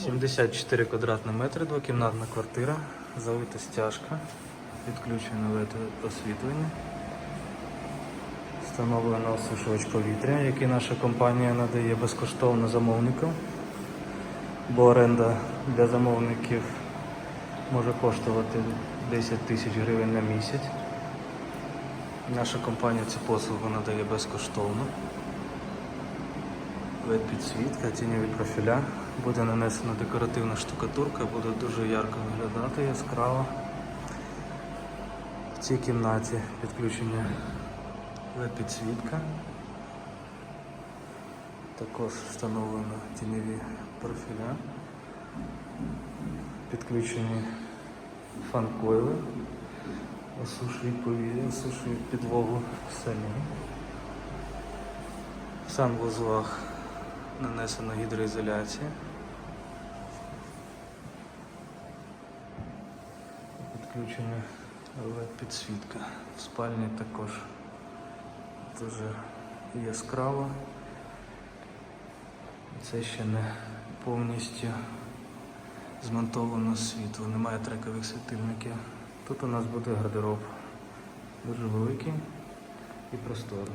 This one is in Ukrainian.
74 квадратні метри, двокімнатна квартира, залита стяжка, підключено LED освітлення. Встановлено осушувач повітря, який наша компанія надає безкоштовно замовникам, бо оренда для замовників може коштувати 10 тисяч гривень на місяць. Наша компанія цю послугу надає безкоштовно. Підсвітка, тіньові профіля. Буде нанесена декоративна штукатурка, буде дуже ярко виглядати, яскраво. В цій кімнаті підключення LED підсвітка. Також встановлено тіньові профіля. Підключені фан-койли. Осушують повітря, осушують підлогу самі. В санвузлах нанесена гідроізоляція. Підключена LED-підсвітка. В спальні також дуже яскраво. Це ще не повністю змонтовано світло, немає трекових світильників. Тут у нас буде гардероб. Дуже великий і просторий.